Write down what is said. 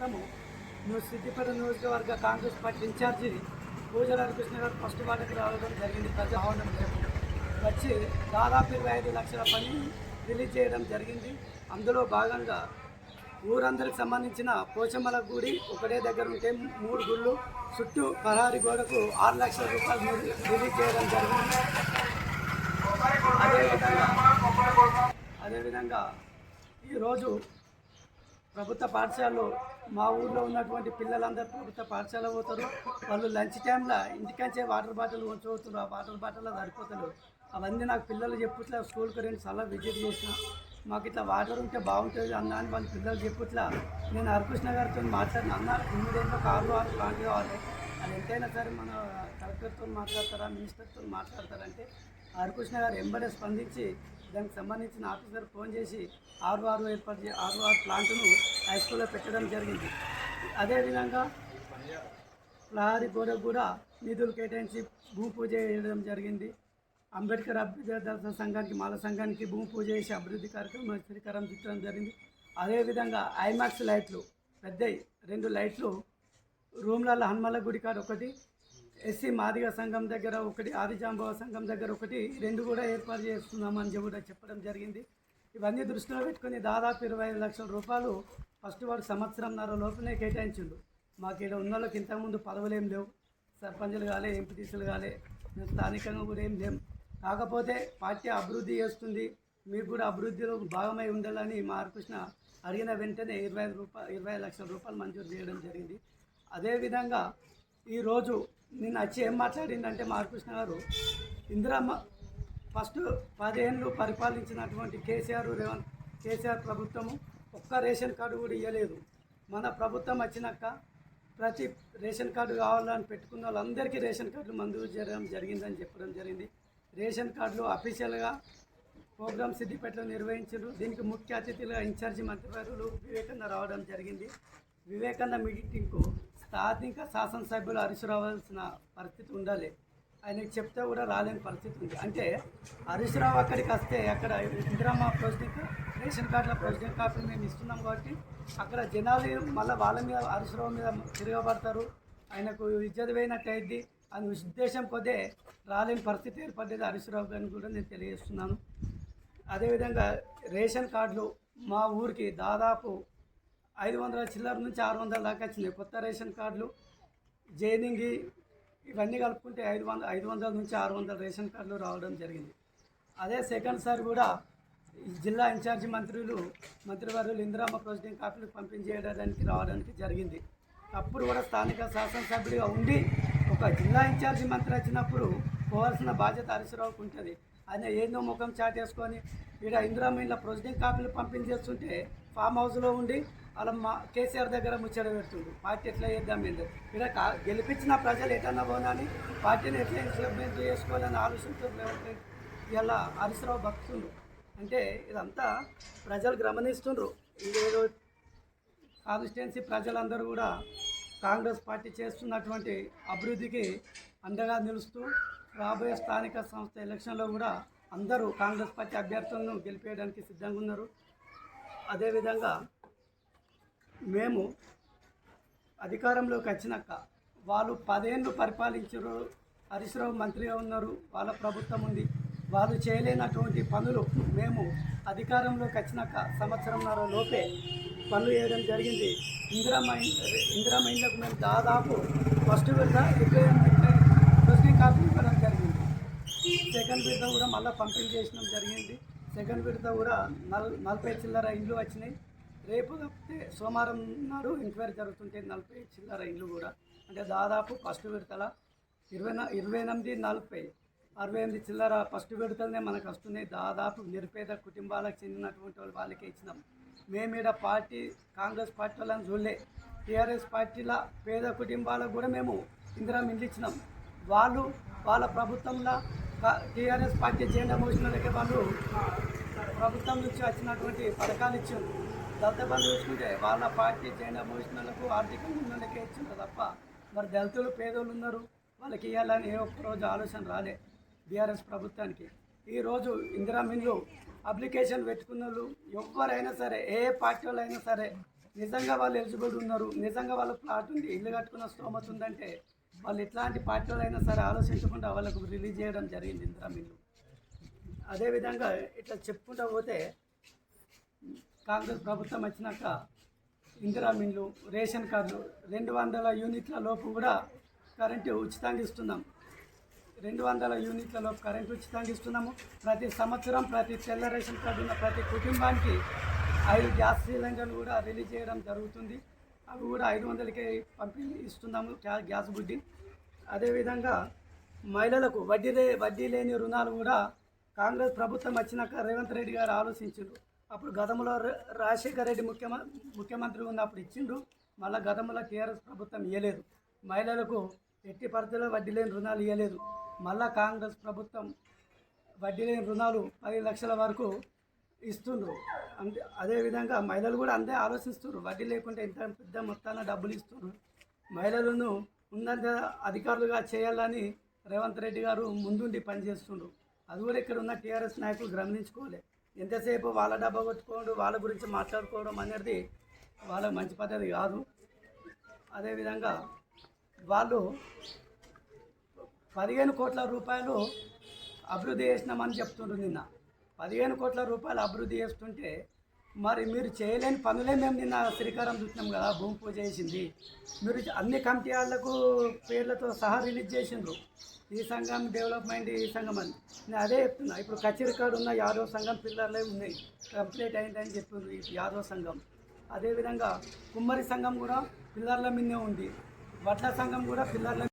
నిమిత్తము న్యూస్ సిద్దిపేట నియోజకవర్గ Congress party incharge పూజల కృష్ణ గారు ఫస్ట్ వాటికి రావడం జరిగింది ప్రజా ఆహ్వానం వచ్చి దాదాపు ఇరవై ఐదు లక్షల పని రిలీజ్ చేయడం జరిగింది. అందులో భాగంగా ఊరందరికి సంబంధించిన పోచమ్మల గుడి ఒకటే దగ్గర ఉంటే మూడు గుళ్ళు చుట్టూ పరారి గోడకు ఆరు లక్షల రూపాయలు రిలీజ్ చేయడం జరిగింది. అదేవిధంగా అదేవిధంగా ఈరోజు ప్రభుత్వ పాఠశాలలో మా ఊళ్ళో ఉన్నటువంటి పిల్లలందరూ ప్రభుత్వ పాఠశాల పోతారు. వాళ్ళు లంచ్ టైంలో ఇంటికంచే వాటర్ బాటిల్ ఉంచబోతున్నారు. ఆ వాటర్ బాటిల్ సరిపోతారు అవన్నీ నాకు పిల్లలు చెప్పుట్లా స్కూల్కి రెండు సార్లు విజిట్ చేసిన. మాకు ఇట్లా వాటర్ ఉంటే బాగుంటుంది అన్న అని వాళ్ళ పిల్లలు చెప్పుట్లా. నేను హరికృష్ణ గారితో మాట్లాడిన అన్న ఇమ్మీడియట్గా కార్లు వాళ్ళు ప్లాంట్ కావాలి అది ఎంతైనా సరే మన కలెక్టర్తో మాట్లాడతారా మినిస్టర్తో మాట్లాడతారంటే హరికృష్ణ గారు ఎంబడే స్పందించి దానికి సంబంధించిన ఆఫీసర్ ఫోన్ చేసి ఆరు ఆరు ఏర్పాటు ఆరు ఆరు ప్లాంట్ను హై స్కూల్లో పెట్టడం జరిగింది. అదేవిధంగా ప్రహారీ గోడకు కూడా నిధులు కేటాయించి భూమి పూజ చేయడం జరిగింది. అంబేద్కర్ అభ్యుదయ సంఘానికి మాల సంఘానికి భూమి పూజ చేసి అభివృద్ధి కార్యక్రమం శ్రీకారం చుట్టడం జరిగింది. అదేవిధంగా ఐమాక్స్ లైట్లు పెద్దవి రెండు లైట్లు రూమ్లలో హనుమల గుడి కాడ ఒకటి ఎస్సీ మాదిగ సంఘం దగ్గర ఒకటి ఆదిజాంబవ సంఘం దగ్గర ఒకటి రెండు కూడా ఏర్పాటు చేస్తున్నామని చెప్పి కూడా చెప్పడం జరిగింది. ఇవన్నీ దృష్టిలో పెట్టుకుని దాదాపు ఇరవై ఐదు లక్షల రూపాయలు ఫస్ట్ వాడు సంవత్సరంన్నర లోపలే కేటాయించిండు. మాకు ఇక్కడ ఉన్న వాళ్ళకి ఇంతకుముందు పదవులు ఏం లేవు. సర్పంచులు కాలే ఎంపీటీసీలు కాలే మేము స్థానికంగా కూడా ఏం లేం. కాకపోతే పార్టీ అభివృద్ధి చేస్తుంది. మీరు కూడా అభివృద్ధిలో భాగమై ఉండాలని మా హరికృష్ణ అడిగిన వెంటనే ఇరవై ఐదు రూపాయలు ఇరవై లక్షల రూపాయలు మంజూరు చేయడం జరిగింది. అదేవిధంగా ఈరోజు నిన్న వచ్చి ఏం మాట్లాడిందంటే మారకృష్ణ గారు ఇందిరామ్మ ఫస్ట్ పదేళ్ళు పరిపాలించినటువంటి కేసీఆర్ రేవంత్ కేసీఆర్ ప్రభుత్వము ఒక్క రేషన్ కార్డు కూడా ఇవ్వలేదు మన ప్రభుత్వం వచ్చినాక ప్రతి రేషన్ కార్డు కావాలని పెట్టుకున్న వాళ్ళందరికీ రేషన్ కార్డులు మంజూరు చేయడం జరిగిందని చెప్పడం జరిగింది. రేషన్ కార్డులు అఫీషియల్గా ప్రోగ్రామ్ సిద్దిపేటలో నిర్వహించారు. దీనికి ముఖ్య అతిథులుగా ఇన్ఛార్జి మంత్రివర్యులు వివేకానంద రావడం జరిగింది. వివేకన్న మీటింగ్కు స్థానిక శాసనసభ్యులు హరీష్ రావాల్సిన పరిస్థితి ఉండాలి. ఆయనకి చెప్తే కూడా రాలేని పరిస్థితి ఉంది. అంటే హరీష్ రావు అక్కడికి వస్తే అక్కడ ఇందిరమ్మ ప్రొసీడింగ్ రేషన్ కార్డుల ప్రొసీడింగ్ కాపీ మేము ఇస్తున్నాం కాబట్టి అక్కడ జనాలు మళ్ళీ వాళ్ళ మీద హరీష్ రావు మీద తిరగబడతారు. ఆయనకు ఇజ్జత పోయినట్టు అయింది. అని ఉద్దేశం కొద్దే రాలేని పరిస్థితి ఏర్పడ్డది హరీష్ రావు గారిని కూడా నేను తెలియజేస్తున్నాను. అదేవిధంగా రేషన్ కార్డులు మా ఊరికి దాదాపు ఐదు వందల చిల్లర నుంచి ఆరు వందల దాకా వచ్చినాయి కొత్త రేషన్ కార్డులు జైనింగి ఇవన్నీ కలుపుకుంటే ఐదు వందల ఐదు వందల నుంచి ఆరు వందల రేషన్ కార్డులు రావడం జరిగింది. అదే సెకండ్ సారి కూడా జిల్లా ఇన్ఛార్జి మంత్రులు మంత్రివర్యులు ఇందిరామ ప్రొసిడింగ్ కాపీలు పంపించేయడానికి రావడానికి జరిగింది. అప్పుడు కూడా స్థానిక శాసనసభ్యుడిగా ఉండి ఒక జిల్లా ఇన్ఛార్జి మంత్రి వచ్చినప్పుడు పోవాల్సిన బాధ్యత హరీశ్రావుకు ఉంటుంది. ఆయన ఏందో ముఖం చాటేసుకొని ఇక్కడ ఇందిరామ ఇంట్లో ప్రొసీడింగ్ కాపీలు పంపించేస్తుంటే ఫామ్ హౌస్లో ఉండి అలా మా కేసీఆర్ దగ్గర ముచ్చట పెడుతుంది పార్టీ ఎట్లా చేద్దాం ఏంటో ఇక్కడ కా- గెలిపించిన ప్రజలు ఎటన్నా పోనని పార్టీని ఎట్లా ఇంప్లిమెంట్ చేసుకోవాలని ఆలోచనతో ఇలా హరీశ్రావు భక్తుండ్రు అంటే ఇదంతా ప్రజలు గమనిస్తుండ్రు. ఇదేదో కాన్స్టిట్యున్సీ ప్రజలందరూ కూడా కాంగ్రెస్ పార్టీ చేస్తున్నటువంటి అభివృద్ధికి అండగా నిలుస్తూ రాబోయే స్థానిక సంస్థ ఎలక్షన్లో కూడా అందరూ కాంగ్రెస్ పార్టీ అభ్యర్థులను గెలిపేయడానికి సిద్ధంగా ఉన్నారు. అదేవిధంగా మేము అధికారంలోకి వచ్చినాక వాళ్ళు పదేళ్ళు పరిపాలించారు. హరీష్ మంత్రిగా ఉన్నారు. వాళ్ళ ప్రభుత్వం ఉంది. వాళ్ళు చేయలేనటువంటి పనులు మేము అధికారంలోకి వచ్చినాక సంవత్సరంన్నర లోపే పనులు చేయడం జరిగింది. ఇందిరామ ఇందిరా ఇండ్లకు మేము దాదాపు ఫస్ట్ విడత ఇరవై కాపీ ఇవ్వడం జరిగింది. సెకండ్ విడత కూడా మళ్ళీ పంపిణీ చేసినాం జరిగింది. సెకండ్ విడత కూడా నల్ నలభై చిల్లర ఇండ్లు వచ్చినాయి. రేపు తప్పితే సోమవారం నాడు ఎంక్వైరీ జరుగుతుంటే నలభై చిల్లర ఇండ్లు కూడా. అంటే దాదాపు ఫస్ట్ విడతల ఇరవై న- ఇరవై ఎనిమిది నలభై. అరవై ఎనిమిది చిల్లర ఫస్ట్ విడతలనే మనకు వస్తున్నాయి. దాదాపు నిరుపేద కుటుంబాలకు చెందినటువంటి వాళ్ళు వాళ్ళకి ఇచ్చినాం. మేము ఇక్కడ పార్టీ కాంగ్రెస్ పార్టీ వాళ్ళని చూడలే. టీఆర్ఎస్ పార్టీల పేద కుటుంబాలకు కూడా మేము ఇందిరా మిల్లు ఇచ్చినాం. వాళ్ళు వాళ్ళ ప్రభుత్వంలో టీఆర్ఎస్ పార్టీ జెండా మోసినోళ్ళకి వాళ్ళు ప్రభుత్వం నుంచి వచ్చినటువంటి పథకాలు ఇచ్చారు. దళితబంధు చూసుకుంటే వాళ్ళ పార్టీ జెండా మోసినోళ్ళకు ఆర్థికంగా ఉన్నోళ్ళకే ఇచ్చిండ్రు తప్ప మరి దళితులు పేదోళ్ళు ఉన్నారు. వాళ్ళకి ఇవ్వాలని ఏ ఒక్క రోజు ఆలోచన రాలే బీఆర్ఎస్ ప్రభుత్వానికి. ఈరోజు ఇందిరా మిన్లు అప్లికేషన్ పెట్టుకున్న వాళ్ళు ఎవరైనా సరే ఏ పార్టీ వాళ్ళు అయినా సరే నిజంగా వాళ్ళు ఎలిజిబుల్ ఉన్నారు. నిజంగా వాళ్ళ ప్లాట్ ఉంది ఇల్లు కట్టుకున్న స్తోమత ఉందంటే వాళ్ళు ఎట్లాంటి పార్టీలు అయినా సరే ఆలోచించకుండా వాళ్ళకు రిలీజ్ చేయడం జరిగింది ఇందిరా మిల్లు. అదేవిధంగా ఇట్లా చెప్పుకుంటూ పోతే కాంగ్రెస్ ప్రభుత్వం వచ్చినాక ఇందిరా మిల్లు రేషన్ కార్డులు రెండు వందల యూనిట్ల లోపు కూడా కరెంటు ఉచితంగా ఇస్తున్నాం. రెండు వందల యూనిట్ల లోపు కరెంటు ఉచితంగా ఇస్తున్నాము. ప్రతి సంవత్సరం ప్రతి తెల్ల రేషన్ కార్డు ఉన్న ప్రతి కుటుంబానికి ఐదు గ్యాస్ సిలిండర్లు కూడా రిలీజ్ చేయడం జరుగుతుంది. అవి కూడా ఐదు వందలకే పంపిణీ ఇస్తున్నాము గ్యాస్ బుడ్డి. అదేవిధంగా మహిళలకు వడ్డీ లే వడ్డీ లేని రుణాలు కూడా కాంగ్రెస్ ప్రభుత్వం వచ్చినాక రేవంత్ రెడ్డి గారు ఆలోచించారు అప్పుడు గతంలో రాజశేఖర్ రాజశేఖర రెడ్డి ముఖ్యమ ముఖ్యమంత్రి ఉన్నప్పుడు ఇచ్చిండు మళ్ళీ గతంలో టీఆర్ఎస్ ప్రభుత్వం ఇవ్వలేదు మహిళలకు ఎట్టి పరిధిలో వడ్డీ లేని రుణాలు ఇవ్వలేదు మళ్ళా కాంగ్రెస్ ప్రభుత్వం వడ్డీ లేని రుణాలు పది లక్షల వరకు ఇస్తుండ్రు. అంతే అదేవిధంగా మహిళలు కూడా అంతే ఆలోచిస్తున్నారు వడ్డీ లేకుంటే ఇంత పెద్ద మొత్తాన డబ్బులు ఇస్తున్నారు మహిళలను ఉన్నంత అధికారులుగా చేయాలని రేవంత్ రెడ్డి గారు ముందుండి పనిచేస్తుండ్రు అది కూడా ఇక్కడ ఉన్న టీఆర్ఎస్ నాయకులు గమనించుకోవాలి. ఎంతసేపు వాళ్ళ డబ్బా కొట్టుకోవడం వాళ్ళ గురించి మాట్లాడుకోవడం అనేది వాళ్ళ మంచి పద్ధతి కాదు. అదేవిధంగా వాళ్ళు పదిహేను కోట్ల రూపాయలు అభివృద్ధి చేసినామని చెప్తుండ్రు నిన్న. పదిహేను కోట్ల రూపాయలు అభివృద్ధి చేస్తుంటే మరి మీరు చేయలేని పనులే మేము నిన్న శ్రీకారం చూసినాం కదా భూమి పూజ చేసింది. మీరు అన్ని కమిటీ వాళ్ళకు పేర్లతో సహా రిలీజ్ చేసిండ్రు. ఈ సంఘం డెవలప్మెంట్ ఈ సంఘం అని. నేను అదే చెప్తున్నా ఇప్పుడు కచ్చిరికాడు ఉన్న యాదవ్ సంఘం పిల్లర్లే ఉన్నాయి. కంప్లీట్ అయిందని చెప్పింది యాదవ యాదవ్ సంఘం. అదేవిధంగా కుమ్మరి సంఘం కూడా పిల్లర్ల మీదే ఉంది. వడ్ల సంఘం కూడా పిల్లర్ల